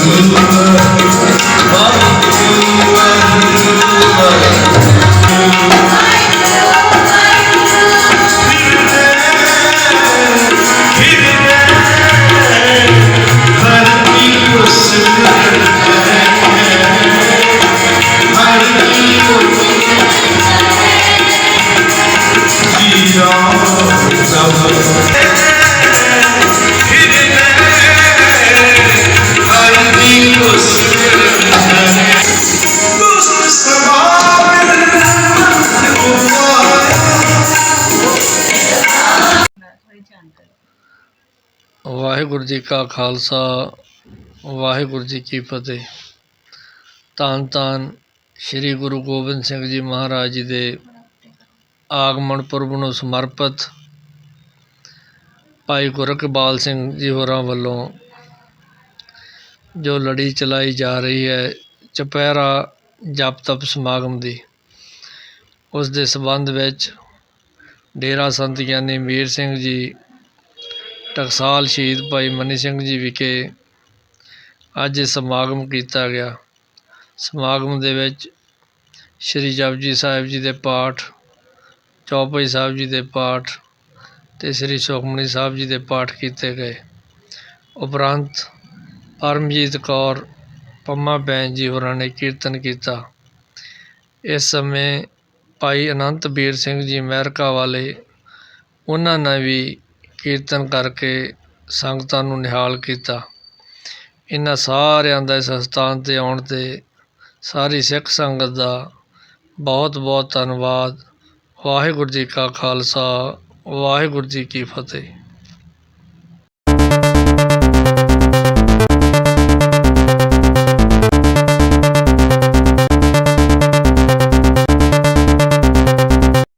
lua Waheguru ji ਕਾ ਖਾਲਸਾ, ਵਾਹਿਗੁਰੂ ਜੀ ਕੀ ਫਤਿਹ। ਧੰਨ ਧੰਨ ਸ੍ਰੀ ਗੁਰੂ ਗੋਬਿੰਦ ਸਿੰਘ ਜੀ ਮਹਾਰਾਜ ਜੀ ਦੇ ਆਗਮਨ ਪੁਰਬ ਨੂੰ ਸਮਰਪਿਤ ਭਾਈ ਗੁਰਕਬਾਲ ਸਿੰਘ ਜੀ ਹੋਰਾਂ ਵੱਲੋਂ ਜੋ ਲੜੀ ਚਲਾਈ ਜਾ ਰਹੀ ਹੈ ਚੁਪਹਿਰਾ ਜਪ ਤਪ ਸਮਾਗਮ ਦੀ, ਉਸ ਦੇ ਸੰਬੰਧ ਵਿੱਚ ਡੇਰਾ ਸੰਤ ਗਿਆਨੀ ਮੀਰ ਸਿੰਘ ਜੀ ਟਕਸਾਲ ਸ਼ਹੀਦ ਭਾਈ ਮਨੀ ਸਿੰਘ ਜੀ ਵਿਖੇ ਅੱਜ ਸਮਾਗਮ ਕੀਤਾ ਗਿਆ। ਸਮਾਗਮ ਦੇ ਵਿੱਚ ਸ਼੍ਰੀ ਜਪਜੀ ਸਾਹਿਬ ਜੀ ਦੇ ਪਾਠ, ਚੌਪਈ ਸਾਹਿਬ ਜੀ ਦੇ ਪਾਠ ਅਤੇ ਸ੍ਰੀ ਸੁਖਮਨੀ ਸਾਹਿਬ ਜੀ ਦੇ ਪਾਠ ਕੀਤੇ ਗਏ। ਉਪਰੰਤ ਪਰਮਜੀਤ ਕੌਰ ਪੰਮਾ ਬੈਨ ਜੀ ਹੋਰਾਂ ਨੇ ਕੀਰਤਨ ਕੀਤਾ। ਇਸ ਸਮੇਂ ਭਾਈ ਅਨੰਤ ਵੀਰ ਸਿੰਘ ਜੀ ਅਮਰੀਕਾ ਵਾਲੇ, ਉਹਨਾਂ ਨੇ ਵੀ ਕੀਰਤਨ ਕਰਕੇ ਸੰਗਤਾਂ ਨੂੰ ਨਿਹਾਲ ਕੀਤਾ। ਇਹਨਾਂ ਸਾਰਿਆਂ ਦਾ ਇਸ ਅਸਥਾਨ 'ਤੇ ਆਉਣ 'ਤੇ ਸਾਰੀ ਸਿੱਖ ਸੰਗਤ ਦਾ ਬਹੁਤ ਬਹੁਤ ਧੰਨਵਾਦ। ਵਾਹਿਗੁਰੂ ਜੀ ਕਾ ਖਾਲਸਾ, ਵਾਹਿਗੁਰੂ ਜੀ ਕੀ ਫਤਿਹ।